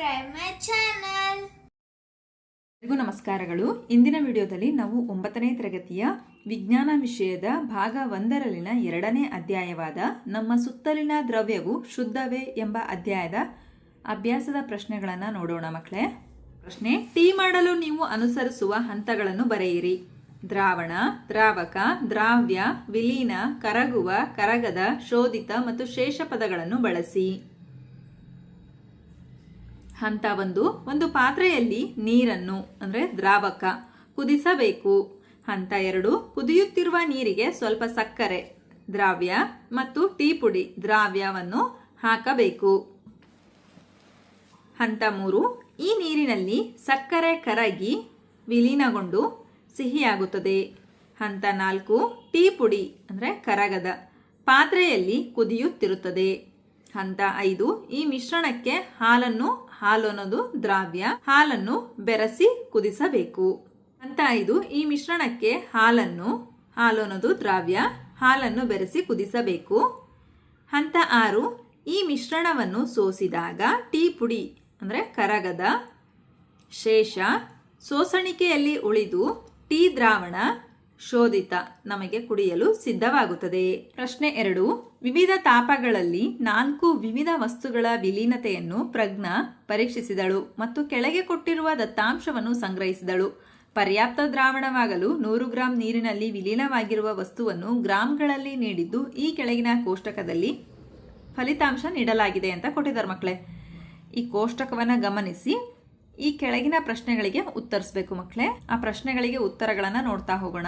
ಎಲ್ಲರಿಗೂ ನಮಸ್ಕಾರಗಳು. ಇಂದಿನ ವಿಡಿಯೋದಲ್ಲಿ ನಾವು ಒಂಬತ್ತನೇ ತರಗತಿಯ ವಿಜ್ಞಾನ ವಿಷಯದ ಭಾಗ ಒಂದರಲ್ಲಿನ ಎರಡನೇ ಅಧ್ಯಾಯವಾದ ನಮ್ಮ ಸುತ್ತಲಿನ ದ್ರವ್ಯವು ಶುದ್ಧವೇ ಎಂಬ ಅಧ್ಯಾಯದ ಅಭ್ಯಾಸದ ಪ್ರಶ್ನೆಗಳನ್ನು ನೋಡೋಣ ಮಕ್ಕಳೇ. ಪ್ರಶ್ನೆ, ಟೀ ಮಾಡಲು ನೀವು ಅನುಸರಿಸುವ ಹಂತಗಳನ್ನು ಬರೆಯಿರಿ. ದ್ರಾವಣ, ದ್ರಾವಕ, ದ್ರಾವ್ಯ, ವಿಲೀನ, ಕರಗುವ, ಕರಗದ, ಶೋಧಿತ ಮತ್ತು ಶೇಷ ಪದಗಳನ್ನು ಬಳಸಿ. ಹಂತ ಒಂದು ಒಂದು ಪಾತ್ರೆಯಲ್ಲಿ ನೀರನ್ನು, ಅಂದರೆ ದ್ರಾವಕ, ಕುದಿಸಬೇಕು. ಹಂತ ಎರಡು, ಕುದಿಯುತ್ತಿರುವ ನೀರಿಗೆ ಸ್ವಲ್ಪ ಸಕ್ಕರೆ, ದ್ರಾವ್ಯ ಮತ್ತು ಟೀ ಪುಡಿ ದ್ರಾವ್ಯವನ್ನು ಹಾಕಬೇಕು. ಹಂತ ಮೂರು, ಈ ನೀರಿನಲ್ಲಿ ಸಕ್ಕರೆ ಕರಗಿ ವಿಲೀನಗೊಂಡು ಸಿಹಿಯಾಗುತ್ತದೆ. ಹಂತ ನಾಲ್ಕು, ಟೀ ಪುಡಿ, ಅಂದರೆ ಕರಗದ ಪಾತ್ರೆಯಲ್ಲಿ ಕುದಿಯುತ್ತಿರುತ್ತದೆ. ಹಂತ ಐದು, ಈ ಮಿಶ್ರಣಕ್ಕೆ ಹಾಲನ್ನು ಹಾಲು ಅನ್ನೋದು ದ್ರಾವ್ಯ. ಹಾಲನ್ನು ಬೆರೆಸಿ ಕುದಿಸಬೇಕು. ಹಂತ ಇದು ಈ ಮಿಶ್ರಣಕ್ಕೆ ಹಾಲನ್ನು, ಹಾಲು ಅನ್ನೋದು ದ್ರಾವ್ಯ, ಹಾಲನ್ನು ಬೆರೆಸಿ ಕುದಿಸಬೇಕು. ಹಂತ ಆರು, ಈ ಮಿಶ್ರಣವನ್ನು ಸೋಸಿದಾಗ ಟೀ ಪುಡಿ ಅಂದರೆ ಕರಗದ ಶೇಷ ಸೋಸಣಿಕೆಯಲ್ಲಿ ಉಳಿದು ಟೀ ದ್ರಾವಣ ಶೋಧಿತ ನಮಗೆ ಕುಡಿಯಲು ಸಿದ್ಧವಾಗುತ್ತದೆ. ಪ್ರಶ್ನೆ ಎರಡು, ವಿವಿಧ ತಾಪಗಳಲ್ಲಿ ನಾಲ್ಕು ವಿವಿಧ ವಸ್ತುಗಳ ವಿಲೀನತೆಯನ್ನು ಪ್ರಜ್ಞಾ ಪರೀಕ್ಷಿಸಿದಳು ಮತ್ತು ಕೆಳಗೆ ಕೊಟ್ಟಿರುವ ದತ್ತಾಂಶವನ್ನು ಸಂಗ್ರಹಿಸಿದಳು. ಪರ್ಯಾಪ್ತ ದ್ರಾವಣವಾಗಲು ನೂರು ಗ್ರಾಂ ನೀರಿನಲ್ಲಿ ವಿಲೀನವಾಗಿರುವ ವಸ್ತುವನ್ನು ಗ್ರಾಂಗಳಲ್ಲಿ ನೀಡಿದ್ದು ಈ ಕೆಳಗಿನ ಕೋಷ್ಟಕದಲ್ಲಿ ಫಲಿತಾಂಶ ನೀಡಲಾಗಿದೆ ಅಂತ ಕೊಟ್ಟಿದ್ದಾರೆ ಮಕ್ಕಳೇ. ಈ ಕೋಷ್ಟಕವನ್ನು ಗಮನಿಸಿ ಈ ಕೆಳಗಿನ ಪ್ರಶ್ನೆಗಳಿಗೆ ಉತ್ತರಿಸಬೇಕು ಮಕ್ಕಳೇ ಆ ಪ್ರಶ್ನೆಗಳಿಗೆ ಉತ್ತರಗಳನ್ನು ನೋಡ್ತಾ ಹೋಗೋಣ.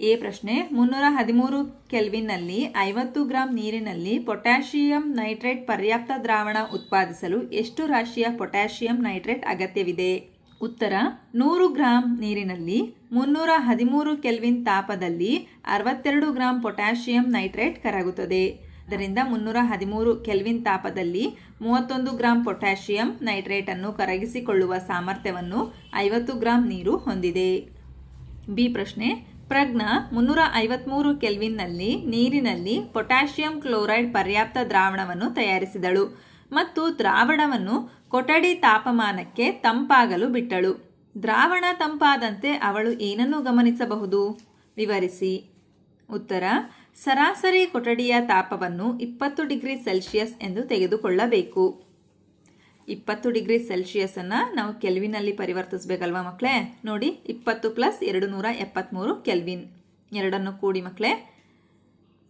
ಎ ಪ್ರಶ್ನೆ, ಮುನ್ನೂರ ಹದಿಮೂರು ಕೆಲ್ವಿನ್ನಲ್ಲಿ ಐವತ್ತು ಗ್ರಾಂ ನೀರಿನಲ್ಲಿ ಪೊಟ್ಯಾಷಿಯಂ ನೈಟ್ರೇಟ್ ಪರ್ಯಾಪ್ತ ದ್ರಾವಣ ಉತ್ಪಾದಿಸಲು ಎಷ್ಟು ರಾಶಿಯ ಪೊಟ್ಯಾಷಿಯಂ ನೈಟ್ರೇಟ್ ಅಗತ್ಯವಿದೆ? ಉತ್ತರ, ನೂರು ಗ್ರಾಂ ನೀರಿನಲ್ಲಿ ಮುನ್ನೂರ ಹದಿಮೂರು ಕೆಲ್ವಿನ್ ತಾಪದಲ್ಲಿ ಅರವತ್ತೆರಡು ಗ್ರಾಂ ಪೊಟ್ಯಾಷಿಯಂ ನೈಟ್ರೇಟ್ ಕರಗುತ್ತದೆ. ಇದರಿಂದ ಮುನ್ನೂರ ಹದಿಮೂರು ಕೆಲ್ವಿನ್ ತಾಪದಲ್ಲಿ ಮೂವತ್ತೊಂದು ಗ್ರಾಂ ಪೊಟ್ಯಾಷಿಯಂ ನೈಟ್ರೇಟ್ ಅನ್ನು ಕರಗಿಸಿಕೊಳ್ಳುವ ಸಾಮರ್ಥ್ಯವನ್ನು ಐವತ್ತು ಗ್ರಾಂ ನೀರು ಹೊಂದಿದೆ. ಬಿ ಪ್ರಶ್ನೆ, ಪ್ರಜ್ಞಾ ಮುನ್ನೂರ ಐವತ್ಮೂರು ಕೆಲ್ವಿನ್ನಲ್ಲಿ ನೀರಿನಲ್ಲಿ ಪೊಟ್ಯಾಷಿಯಂ ಕ್ಲೋರೈಡ್ ಪರ್ಯಾಪ್ತ ದ್ರಾವಣವನ್ನು ತಯಾರಿಸಿದಳು ಮತ್ತು ದ್ರಾವಣವನ್ನು ಕೊಠಡಿ ತಾಪಮಾನಕ್ಕೆ ತಂಪಾಗಲು ಬಿಟ್ಟಳು. ದ್ರಾವಣ ತಂಪಾದಂತೆ ಅವಳು ಏನನ್ನು ಗಮನಿಸಬಹುದು? ವಿವರಿಸಿ. ಉತ್ತರ ಸರಾಸರಿ ಕೊಠಡಿಯ ತಾಪವನ್ನು ಇಪ್ಪತ್ತು ಡಿಗ್ರಿ ಸೆಲ್ಸಿಯಸ್ ಎಂದು ತೆಗೆದುಕೊಳ್ಳಬೇಕು. ಇಪ್ಪತ್ತು ಡಿಗ್ರಿ ಸೆಲ್ಸಿಯಸ್ ಅನ್ನ ನಾವು ಕೆಲ್ವಿನಲ್ಲಿ ಪರಿವರ್ತಿಸಬೇಕಲ್ವಾ ಮಕ್ಕಳೇ ನೋಡಿ, ಇಪ್ಪತ್ತು ಪ್ಲಸ್ ಎರಡು ನೂರ ಎಪ್ಪತ್ತ್ಮೂರು ಕೆಲ್ವಿನ್. ಎರಡನ್ನು ಕೂಡಿ ಮಕ್ಕಳೇ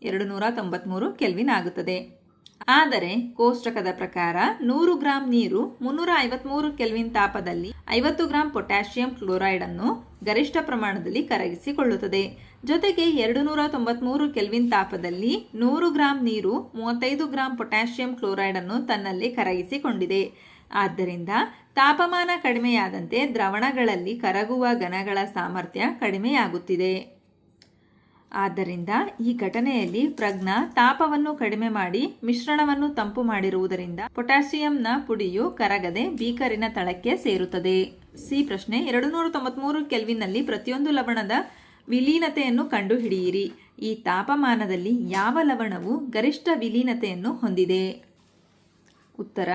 ಎರಡು ನೂರ ತೊಂಬತ್ತ್ಮೂರು ಕೆಲ್ವಿನ್ ಆಗುತ್ತದೆ. ಆದರೆ, ಕೋಷ್ಟಕದ ಪ್ರಕಾರ ನೂರು ಗ್ರಾಂ ನೀರು ಮುನ್ನೂರ ಐವತ್ಮೂರು ಕೆಲ್ವಿನ್ ತಾಪದಲ್ಲಿ ಐವತ್ತು ಗ್ರಾಂ ಪೊಟ್ಯಾಷಿಯಂ ಕ್ಲೋರೈಡ್ ಅನ್ನು ಗರಿಷ್ಠ ಪ್ರಮಾಣದಲ್ಲಿ ಕರಗಿಸಿಕೊಳ್ಳುತ್ತದೆ. ಜೊತೆಗೆ ಎರಡು ನೂರ ತೊಂಬತ್ಮೂರು ಕೆಲ್ವಿನ್ ತಾಪದಲ್ಲಿ ನೂರು ಗ್ರಾಂ ನೀರು, ಮೂವತ್ತೈದು ಗ್ರಾಂ ಪೊಟ್ಯಾಷಿಯಂ ಕ್ಲೋರೈಡ್ ಅನ್ನು ತನ್ನಲ್ಲಿ ಕರಗಿಸಿಕೊಂಡಿದೆ. ಆದ್ದರಿಂದ ತಾಪಮಾನ ಕಡಿಮೆಯಾದಂತೆ ದ್ರವಣಗಳಲ್ಲಿ ಕರಗುವ ಘನಗಳ ಸಾಮರ್ಥ್ಯ ಕಡಿಮೆಯಾಗುತ್ತಿದೆ. ಆದ್ದರಿಂದ ಈ ಘಟನೆಯಲ್ಲಿ ಪ್ರಜ್ಞಾ ತಾಪವನ್ನು ಕಡಿಮೆ ಮಾಡಿ ಮಿಶ್ರಣವನ್ನು ತಂಪು ಮಾಡಿರುವುದರಿಂದ ಪೊಟ್ಯಾಸಿಯಂನ ಪುಡಿಯು ಕರಗದೆ ಬೀಕರಿನ ತಳಕ್ಕೆ ಸೇರುತ್ತದೆ. ಸಿ ಪ್ರಶ್ನೆ ಎರಡು ನೂರ ತೊಂಬತ್ಮೂರು ಕೆಲ್ವಿನ್ನಲ್ಲಿ ಪ್ರತಿಯೊಂದು ಲವಣದ ವಿಲೀನತೆಯನ್ನು ಕಂಡುಹಿಡಿಯಿರಿ. ಈ ತಾಪಮಾನದಲ್ಲಿ ಯಾವ ಲವಣವು ಗರಿಷ್ಠ ವಿಲೀನತೆಯನ್ನು ಹೊಂದಿದೆ? ಉತ್ತರ,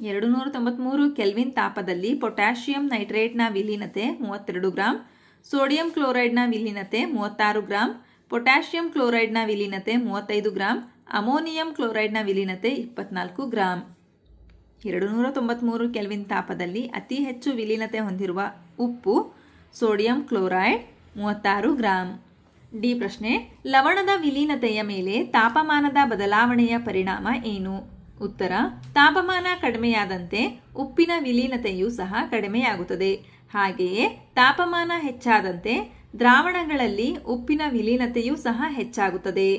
ಎರಡು ನೂರ ತೊಂಬತ್ಮೂರು ಕೆಲ್ವಿನ್ ತಾಪದಲ್ಲಿ ಪೊಟ್ಯಾಷಿಯಂ ನೈಟ್ರೇಟ್ನ ವಿಲೀನತೆ ಮೂವತ್ತೆರಡು ಗ್ರಾಂ, ಸೋಡಿಯಂ ಕ್ಲೋರೈಡ್ನ ವಿಲೀನತೆ ಮೂವತ್ತಾರು ಗ್ರಾಂ, ಪೊಟ್ಯಾಷಿಯಂ ಕ್ಲೋರೈಡ್ನ ವಿಲೀನತೆ ಮೂವತ್ತೈದು ಗ್ರಾಂ, ಅಮೋನಿಯಂ ಕ್ಲೋರೈಡ್ನ ವಿಲೀನತೆ ಇಪ್ಪತ್ನಾಲ್ಕು ಗ್ರಾಂ. ಎರಡು ನೂರ ತೊಂಬತ್ತ್ಮೂರು ಕೆಲ್ವಿನ್ ತಾಪದಲ್ಲಿ ಅತಿ ಹೆಚ್ಚು ವಿಲೀನತೆ ಹೊಂದಿರುವ ಉಪ್ಪು ಸೋಡಿಯಂ ಕ್ಲೋರೈಡ್ ಮೂವತ್ತಾರು ಗ್ರಾಂ. ಡಿ ಪ್ರಶ್ನೆ, ಲವಣದ ವಿಲೀನತೆಯ ಮೇಲೆ ತಾಪಮಾನದ ಬದಲಾವಣೆಯ ಪರಿಣಾಮ ಏನು? ಉತ್ತರ, ತಾಪಮಾನ ಕಡಿಮೆಯಾದಂತೆ ಉಪ್ಪಿನ ವಿಲೀನತೆಯೂ ಸಹ ಕಡಿಮೆಯಾಗುತ್ತದೆ. ಹಾಗೆಯೇ ತಾಪಮಾನ ಹೆಚ್ಚಾದಂತೆ ದ್ರಾವಣಗಳಲ್ಲಿ ಉಪ್ಪಿನ ವಿಲೀನತೆಯೂ ಸಹ ಹೆಚ್ಚಾಗುತ್ತದೆ.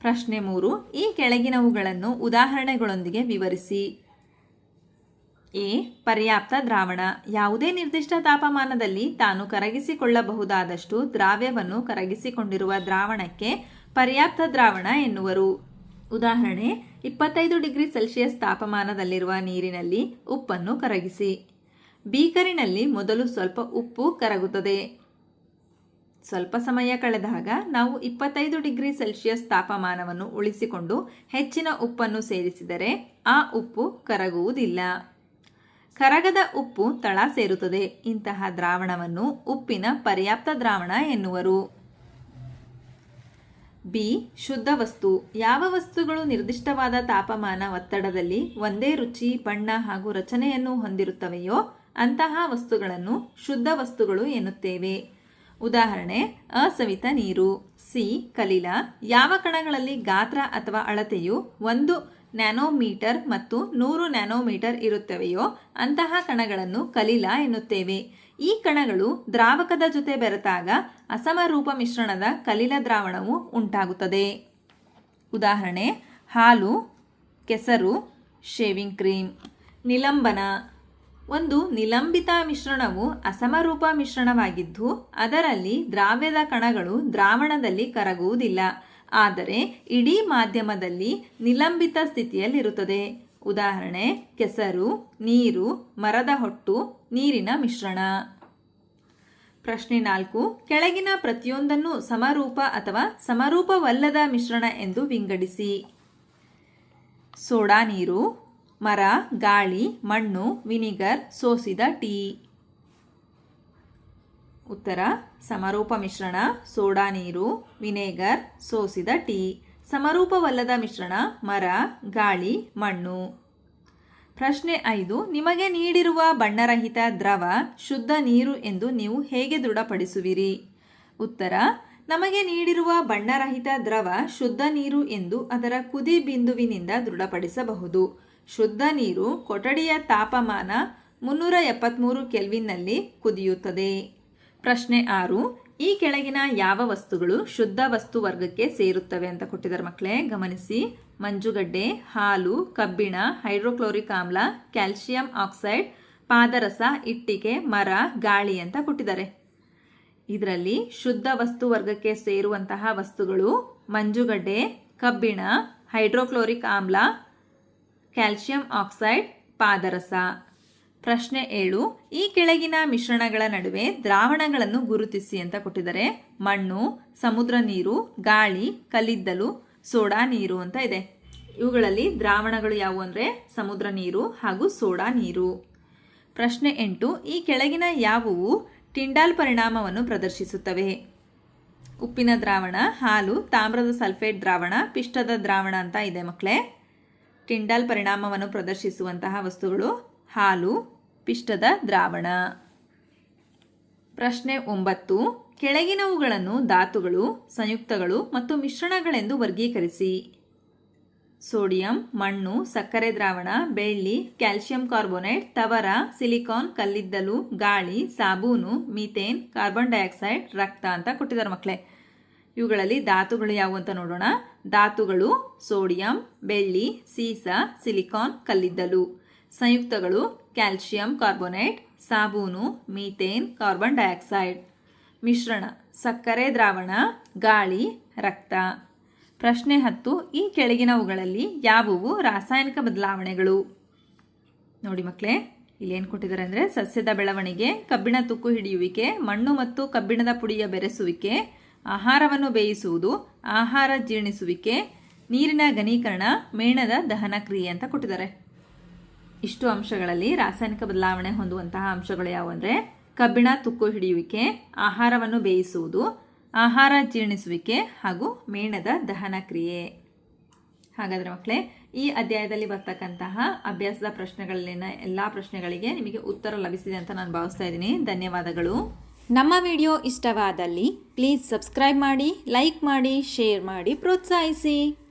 ಪ್ರಶ್ನೆ ಮೂರು, ಈ ಕೆಳಗಿನವುಗಳನ್ನು ಉದಾಹರಣೆಗಳೊಂದಿಗೆ ವಿವರಿಸಿ. ಎ, ಪರ್ಯಾಪ್ತ ದ್ರಾವಣ. ಯಾವುದೇ ನಿರ್ದಿಷ್ಟ ತಾಪಮಾನದಲ್ಲಿ ತಾನು ಕರಗಿಸಿಕೊಳ್ಳಬಹುದಾದಷ್ಟು ದ್ರಾವ್ಯವನ್ನು ಕರಗಿಸಿಕೊಂಡಿರುವ ದ್ರಾವಣಕ್ಕೆ ಪರ್ಯಾಪ್ತ ದ್ರಾವಣ ಎನ್ನುವರು. ಉದಾಹರಣೆ, ಇಪ್ಪತ್ತೈದು ಡಿಗ್ರಿ ಸೆಲ್ಸಿಯಸ್ ತಾಪಮಾನದಲ್ಲಿರುವ ನೀರಿನಲ್ಲಿ ಉಪ್ಪನ್ನು ಕರಗಿಸಿ. ಬೀಕರಿನಲ್ಲಿ ಮೊದಲು ಸ್ವಲ್ಪ ಉಪ್ಪು ಕರಗುತ್ತದೆ. ಸ್ವಲ್ಪ ಸಮಯ ಕಳೆದಾಗ ನಾವು ಇಪ್ಪತ್ತೈದು ಡಿಗ್ರಿ ಸೆಲ್ಸಿಯಸ್ ತಾಪಮಾನವನ್ನು ಉಳಿಸಿಕೊಂಡು ಹೆಚ್ಚಿನ ಉಪ್ಪನ್ನು ಸೇರಿಸಿದರೆ ಆ ಉಪ್ಪು ಕರಗುವುದಿಲ್ಲ. ಕರಗದ ಉಪ್ಪು ತಳ ಸೇರುತ್ತದೆ. ಇಂತಹ ದ್ರಾವಣವನ್ನು ಉಪ್ಪಿನ ಪರ್ಯಾಪ್ತ ದ್ರಾವಣ ಎನ್ನುವರು. ಬಿ. ಶುದ್ಧ ವಸ್ತು. ಯಾವ ವಸ್ತುಗಳು ನಿರ್ದಿಷ್ಟವಾದ ತಾಪಮಾನ ಒತ್ತಡದಲ್ಲಿ ಒಂದೇ ರುಚಿ, ಬಣ್ಣ ಹಾಗೂ ರಚನೆಯನ್ನು ಹೊಂದಿರುತ್ತವೆಯೋ ಅಂತಹ ವಸ್ತುಗಳನ್ನು ಶುದ್ಧ ವಸ್ತುಗಳು ಎನ್ನುತ್ತೇವೆ. ಉದಾಹರಣೆ ಅಸವಿತ ನೀರು. ಸಿ. ಕಲಿಲ. ಯಾವ ಕಣಗಳಲ್ಲಿ ಗಾತ್ರ ಅಥವಾ ಅಳತೆಯು ಒಂದು ನ್ಯಾನೋಮೀಟರ್ ಮತ್ತು ನೂರು ನ್ಯಾನೋಮೀಟರ್ ಇರುತ್ತವೆಯೋ ಅಂತಹ ಕಣಗಳನ್ನು ಕಲಿಲ ಎನ್ನುತ್ತೇವೆ. ಈ ಕಣಗಳು ದ್ರಾವಕದ ಜೊತೆ ಬೆರೆತಾಗ ಅಸಮರೂಪ ಮಿಶ್ರಣದ ಕಲಿಲ ದ್ರಾವಣವು ಉಂಟಾಗುತ್ತದೆ. ಉದಾಹರಣೆ, ಹಾಲು, ಕೆಸರು, ಶೇವಿಂಗ್ ಕ್ರೀಮ್. ನಿಲಂಬನ. ಒಂದು ನಿಲಂಬಿತ ಮಿಶ್ರಣವು ಅಸಮರೂಪ ಮಿಶ್ರಣವಾಗಿದ್ದು ಅದರಲ್ಲಿ ದ್ರಾವ್ಯದ ಕಣಗಳು ದ್ರಾವಣದಲ್ಲಿ ಕರಗುವುದಿಲ್ಲ. ಆದರೆ ಇಡೀ ಮಾಧ್ಯಮದಲ್ಲಿ ನಿಲಂಬಿತ ಸ್ಥಿತಿಯಲ್ಲಿರುತ್ತದೆ. ಉದಾಹರಣೆ, ಕೆಸರು, ನೀರು, ಮರದ ಹೊಟ್ಟು, ನೀರಿನ ಮಿಶ್ರಣ. ಪ್ರಶ್ನೆ ನಾಲ್ಕು, ಕೆಳಗಿನ ಪ್ರತಿಯೊಂದನ್ನು ಸಮರೂಪ ಅಥವಾ ಸಮರೂಪವಲ್ಲದ ಮಿಶ್ರಣ ಎಂದು ವಿಂಗಡಿಸಿ. ಸೋಡಾ ನೀರು, ಮರ, ಗಾಳಿ, ಮಣ್ಣು, ವಿನಿಗರ್, ಸೋಸಿದ ಟೀ. ಉತ್ತರ, ಸಮರೂಪ ಮಿಶ್ರಣ, ಸೋಡಾ ನೀರು, ವಿನೆಗರ್, ಸೋಸಿದ ಟೀ. ಸಮರೂಪವಲ್ಲದ ಮಿಶ್ರಣ, ಮರ, ಗಾಳಿ, ಮಣ್ಣು. ಪ್ರಶ್ನೆ ಐದು, ನಿಮಗೆ ನೀಡಿರುವ ಬಣ್ಣರಹಿತ ದ್ರವ, ಶುದ್ಧ ನೀರು ಎಂದು ನೀವು ಹೇಗೆ ದೃಢಪಡಿಸುವಿರಿ? ಉತ್ತರ, ನಮಗೆ ನೀಡಿರುವ ಬಣ್ಣರಹಿತ ದ್ರವ, ಶುದ್ಧ ನೀರು ಎಂದು ಅದರ ಕುದಿ ಬಿಂದುವಿನಿಂದ ದೃಢಪಡಿಸಬಹುದು. ಶುದ್ಧ ನೀರು ಕೊಠಡಿಯ ತಾಪಮಾನ ಮುನ್ನೂರ ಎಪ್ಪತ್ತ್ಮೂರು ಕೆಲ್ವಿನ್ನಲ್ಲಿ ಕುದಿಯುತ್ತದೆ. ಪ್ರಶ್ನೆ ಆರು, ಈ ಕೆಳಗಿನ ಯಾವ ವಸ್ತುಗಳು ಶುದ್ಧ ವಸ್ತು ವರ್ಗಕ್ಕೆ ಸೇರುತ್ತವೆ ಅಂತ ಕೊಟ್ಟಿದ್ದಾರೆ ಮಕ್ಕಳೇ. ಗಮನಿಸಿ, ಮಂಜುಗಡ್ಡೆ, ಹಾಲು, ಕಬ್ಬಿಣ, ಹೈಡ್ರೋಕ್ಲೋರಿಕ್ ಆಮ್ಲ ಕ್ಯಾಲ್ಸಿಯಂ ಆಕ್ಸೈಡ್, ಪಾದರಸ, ಇಟ್ಟಿಗೆ, ಮರ, ಗಾಳಿ ಅಂತ ಕೊಟ್ಟಿದ್ದಾರೆ. ಇದರಲ್ಲಿ ಶುದ್ಧ ವಸ್ತು ವರ್ಗಕ್ಕೆ ಸೇರುವಂತಹ ವಸ್ತುಗಳು ಮಂಜುಗಡ್ಡೆ, ಕಬ್ಬಿಣ, ಹೈಡ್ರೋಕ್ಲೋರಿಕ್ ಆಮ್ಲ ಕ್ಯಾಲ್ಸಿಯಂ ಆಕ್ಸೈಡ್, ಪಾದರಸ. ಪ್ರಶ್ನೆ ಏಳು, ಈ ಕೆಳಗಿನ ಮಿಶ್ರಣಗಳ ನಡುವೆ ದ್ರಾವಣಗಳನ್ನು ಗುರುತಿಸಿ ಅಂತ ಕೊಟ್ಟಿದ್ದಾರೆ. ಮಣ್ಣು, ಸಮುದ್ರ ನೀರು, ಗಾಳಿ, ಕಲ್ಲಿದ್ದಲು, ಸೋಡಾ ನೀರು ಅಂತ ಇದೆ. ಇವುಗಳಲ್ಲಿ ದ್ರಾವಣಗಳು ಯಾವುವು ಅಂದರೆ ಸಮುದ್ರ ನೀರು ಹಾಗೂ ಸೋಡಾ ನೀರು. ಪ್ರಶ್ನೆ ಎಂಟು, ಈ ಕೆಳಗಿನ ಯಾವುವು ಟಿಂಡಾಲ್ ಪರಿಣಾಮವನ್ನು ಪ್ರದರ್ಶಿಸುತ್ತವೆ? ಉಪ್ಪಿನ ದ್ರಾವಣ, ಹಾಲು, ತಾಮ್ರದ ಸಲ್ಫೇಟ್ ದ್ರಾವಣ, ಪಿಷ್ಟದ ದ್ರಾವಣ ಅಂತ ಇದೆ ಮಕ್ಕಳೇ ಟಿಂಡಾಲ್ ಪರಿಣಾಮವನ್ನು ಪ್ರದರ್ಶಿಸುವಂತಹ ವಸ್ತುಗಳು ಹಾಲು, ಪಿಷ್ಟದ ದ್ರಾವಣ. ಪ್ರಶ್ನೆ ಒಂಬತ್ತು. ಕೆಳಗಿನವುಗಳನ್ನು ಧಾತುಗಳು, ಸಂಯುಕ್ತಗಳು ಮತ್ತು ಮಿಶ್ರಣಗಳೆಂದು ವರ್ಗೀಕರಿಸಿ. ಸೋಡಿಯಂ, ಮಣ್ಣು, ಸಕ್ಕರೆ ದ್ರಾವಣ, ಬೆಳ್ಳಿ, ಕ್ಯಾಲ್ಸಿಯಂ ಕಾರ್ಬೋನೇಟ್, ತವರ, ಸಿಲಿಕಾನ್, ಕಲ್ಲಿದ್ದಲು, ಗಾಳಿ, ಸಾಬೂನು, ಮೀಥೇನ್, ಕಾರ್ಬನ್ ಡೈಆಕ್ಸೈಡ್, ರಕ್ತ ಅಂತ ಕೊಟ್ಟಿದ್ದಾರೆ ಮಕ್ಕಳೇ ಇವುಗಳಲ್ಲಿ ಧಾತುಗಳು ಯಾವುವು ಅಂತ ನೋಡೋಣ. ಧಾತುಗಳು ಸೋಡಿಯಂ, ಬೆಳ್ಳಿ, ಸೀಸ, ಸಿಲಿಕಾನ್, ಕಲ್ಲಿದ್ದಲು. ಸಂಯುಕ್ತಗಳು ಕ್ಯಾಲ್ಸಿಯಂ ಕಾರ್ಬೋನೇಟ್, ಸಾಬೂನು, ಮೀಥೇನ್, ಕಾರ್ಬನ್ ಡೈಆಕ್ಸೈಡ್. ಮಿಶ್ರಣ, ಸಕ್ಕರೆ, ದ್ರಾವಣ, ಗಾಳಿ, ರಕ್ತ. ಪ್ರಶ್ನೆ ಹತ್ತು, ಈ ಕೆಳಗಿನವುಗಳಲ್ಲಿ ಯಾವುವು ರಾಸಾಯನಿಕ ಬದಲಾವಣೆಗಳು? ನೋಡಿ ಮಕ್ಕಳೇ ಏನು ಕೊಟ್ಟಿದ್ದಾರೆ ಅಂದರೆ ಸಸ್ಯದ ಬೆಳವಣಿಗೆ, ಕಬ್ಬಿಣ ತುಕ್ಕು ಹಿಡಿಯುವಿಕೆ, ಮಣ್ಣು ಮತ್ತು ಕಬ್ಬಿಣದ ಪುಡಿಯ ಬೆರೆಸುವಿಕೆ, ಆಹಾರವನ್ನು ಬೇಯಿಸುವುದು, ಆಹಾರ ಜೀರ್ಣಿಸುವಿಕೆ, ನೀರಿನ ಘನೀಕರಣ, ಮೇಣದ ದಹನ ಕ್ರಿಯೆ ಅಂತ ಕೊಟ್ಟಿದ್ದಾರೆ. ಇಷ್ಟು ಅಂಶಗಳಲ್ಲಿ ರಾಸಾಯನಿಕ ಬದಲಾವಣೆ ಹೊಂದುವಂತಹ ಅಂಶಗಳು ಯಾವುವು ಅಂದರೆ ಕಬ್ಬಿಣ, ತುಕ್ಕು ಹಿಡಿಯುವಿಕೆ, ಆಹಾರವನ್ನು ಬೇಯಿಸುವುದು, ಆಹಾರ ಜೀರ್ಣಿಸುವಿಕೆ ಹಾಗೂ ಮೇಣದ ದಹನ ಕ್ರಿಯೆ. ಹಾಗಾದರೆ ಮಕ್ಕಳೇ ಈ ಅಧ್ಯಾಯದಲ್ಲಿ ಬರ್ತಕ್ಕಂತಹ ಅಭ್ಯಾಸದ ಪ್ರಶ್ನೆಗಳಲ್ಲಿನ ಎಲ್ಲ ಪ್ರಶ್ನೆಗಳಿಗೆ ನಿಮಗೆ ಉತ್ತರ ಲಭಿಸಿದೆ ಅಂತ ನಾನು ಭಾವಿಸ್ತಾ ಇದ್ದೀನಿ. ಧನ್ಯವಾದಗಳು. ನಮ್ಮ ವಿಡಿಯೋ ಇಷ್ಟವಾದಲ್ಲಿ ಪ್ಲೀಸ್ ಸಬ್ಸ್ಕ್ರೈಬ್ ಮಾಡಿ, ಲೈಕ್ ಮಾಡಿ, ಶೇರ್ ಮಾಡಿ, ಪ್ರೋತ್ಸಾಹಿಸಿ.